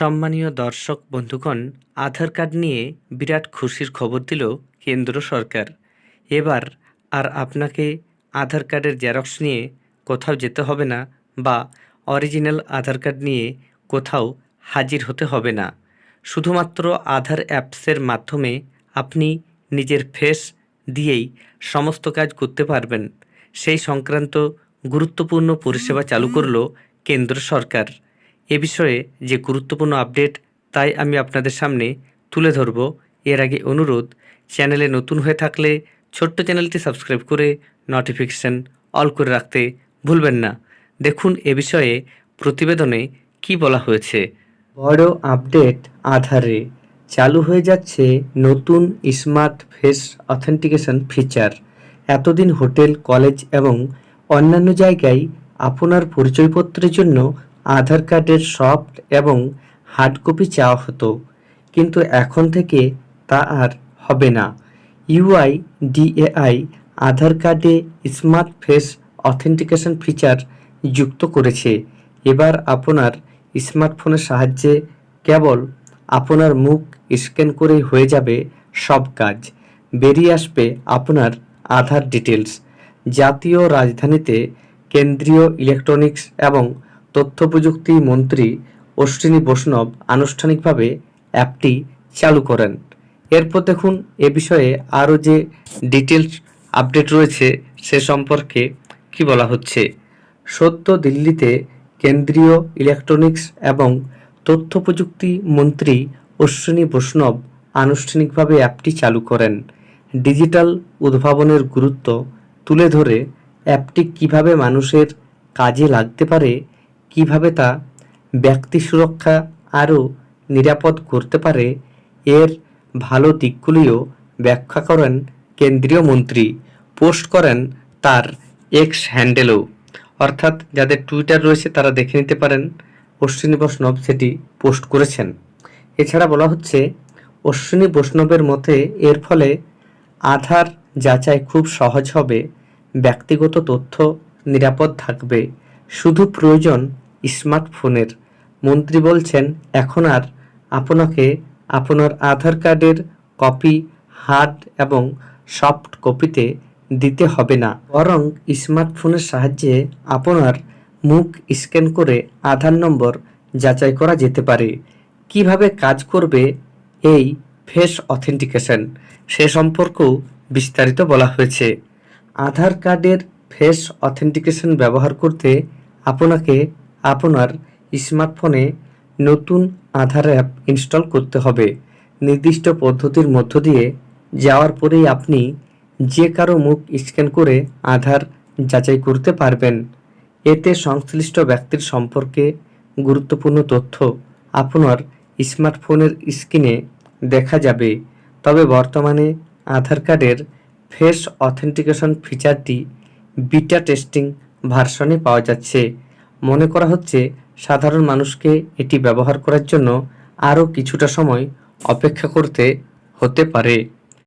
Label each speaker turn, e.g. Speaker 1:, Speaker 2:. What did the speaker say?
Speaker 1: সম্মানীয় দর্শক বন্ধুগণ, আধার কার্ড নিয়ে বিরাট খুশির খবর দিল কেন্দ্র সরকার। এবার আর আপনাকে আধার কার্ডের জেরক্স নিয়ে কোথাও যেতে হবে না বা অরিজিনাল আধার কার্ড নিয়ে কোথাও হাজির হতে হবে না। শুধুমাত্র আধার অ্যাপসের মাধ্যমে আপনি নিজের ফেস দিয়েই সমস্ত কাজ করতে পারবেন। সেই সংক্রান্ত গুরুত্বপূর্ণ পরিষেবা চালু করল কেন্দ্র সরকার। এ বিষয়ে যে গুরুত্বপূর্ণ আপডেট তাই আমি আপনাদের সামনে তুলে ধরব। এর আগে অনুরোধ, চ্যানেলে নতুন হয়ে থাকলে ছোট্ট চ্যানেলটি সাবস্ক্রাইব করে নোটিফিকেশান অল করে রাখতে ভুলবেন না। দেখুন এ বিষয়ে প্রতিবেদনে কি বলা হয়েছে। বড় আপডেট আধারে চালু হয়ে যাচ্ছে নতুন স্মার্ট ফেস অথেন্টিকেশন ফিচার। এতদিন হোটেল, কলেজ এবং অন্যান্য জায়গায় আপনার পরিচয়পত্রের জন্য আধার কার্ডের সফট এবং হার্ড কপি চাওয়া হতো, কিন্তু এখন থেকে তা আর হবে না। ইউআই ডিএআই আধার কার্ডে স্মার্ট ফেস অথেন্টিকেশন ফিচার যুক্ত করেছে। এবার আপনার স্মার্টফোনের সাহায্যে কেবল আপনার মুখ স্ক্যান করেই হয়ে যাবে সব কাজ। বেরিয়ে আসবে আপনার আধার ডিটেলস জাতীয় রাজধানীতে কেন্দ্রীয় ইলেকট্রনিক্স এবং তথ্য প্রযুক্তি মন্ত্রী অশ্বিনী বৈষ্ণব আনুষ্ঠানিকভাবে অ্যাপটি চালু করেন। এরপর দেখুন, এ বিষয়ে আরও যে ডিটেলস আপডেট রয়েছে সে সম্পর্কে কি বলা হচ্ছে। সদ্য দিল্লিতে কেন্দ্রীয় ইলেকট্রনিক্স এবং তথ্য প্রযুক্তি মন্ত্রী অশ্বিনী বৈষ্ণব আনুষ্ঠানিকভাবে অ্যাপটি চালু করেন। ডিজিটাল উদ্ভাবনের গুরুত্ব তুলে ধরে অ্যাপটি কীভাবে মানুষের কাজে লাগতে পারে কীভাবে তা ব্যক্তি সুরক্ষা আরও নিরাপদ করতে পারে, এর ভালো দিকগুলিও ব্যাখ্যা করেন কেন্দ্রীয় মন্ত্রী। পোস্ট করেন তার এক্স হ্যান্ডেলও। অর্থাৎ যাদের টুইটার রয়েছে তারা দেখে নিতে পারেন, অশ্বিনী বৈষ্ণব সেটি পোস্ট করেছেন। এছাড়া বলা হচ্ছে, অশ্বিনী বৈষ্ণবের মতে এর ফলে আধার যাচাই খুব সহজ হবে, ব্যক্তিগত তথ্য নিরাপদ থাকবে। শুধু প্রয়োজন স্মার্টফোনের। মন্ত্রী বলছেন, এখন আর আপনাকে আপনার আধার কার্ডের কপি, হার্ড এবং সফট কপিতে দিতে হবে না। বরং স্মার্টফোনের সাহায্যে আপনার মুখ স্ক্যান করে আধার নম্বর যাচাই করা যেতে পারে। কীভাবে কাজ করবে এই ফেস অথেন্টিকেশন, সে সম্পর্কেও বিস্তারিত বলা হয়েছে। আধার কার্ডের ফেস অথেন্টিকেশন ব্যবহার করতে আপনাকে আপনার স্মার্টফোনে নতুন আধার অ্যাপ ইনস্টল করতে হবে। নির্দিষ্ট পদ্ধতির মধ্য দিয়ে যাওয়ার পরেই আপনি যে কারও মুখ স্ক্যান করে আধার যাচাই করতে পারবেন। এতে সংশ্লিষ্ট ব্যক্তির সম্পর্কে গুরুত্বপূর্ণ তথ্য আপনার স্মার্টফোনের স্ক্রিনে দেখা যাবে। তবে বর্তমানে আধার কার্ডের ফেস অথেন্টিকেশন ফিচারটি বিটা টেস্টিং ভার্সনে পাওয়া যাচ্ছে। মনে করা হচ্ছে, সাধারণ মানুষকে এটি ব্যবহার করার জন্য আরও কিছুটা সময় অপেক্ষা করতে হতে পারে।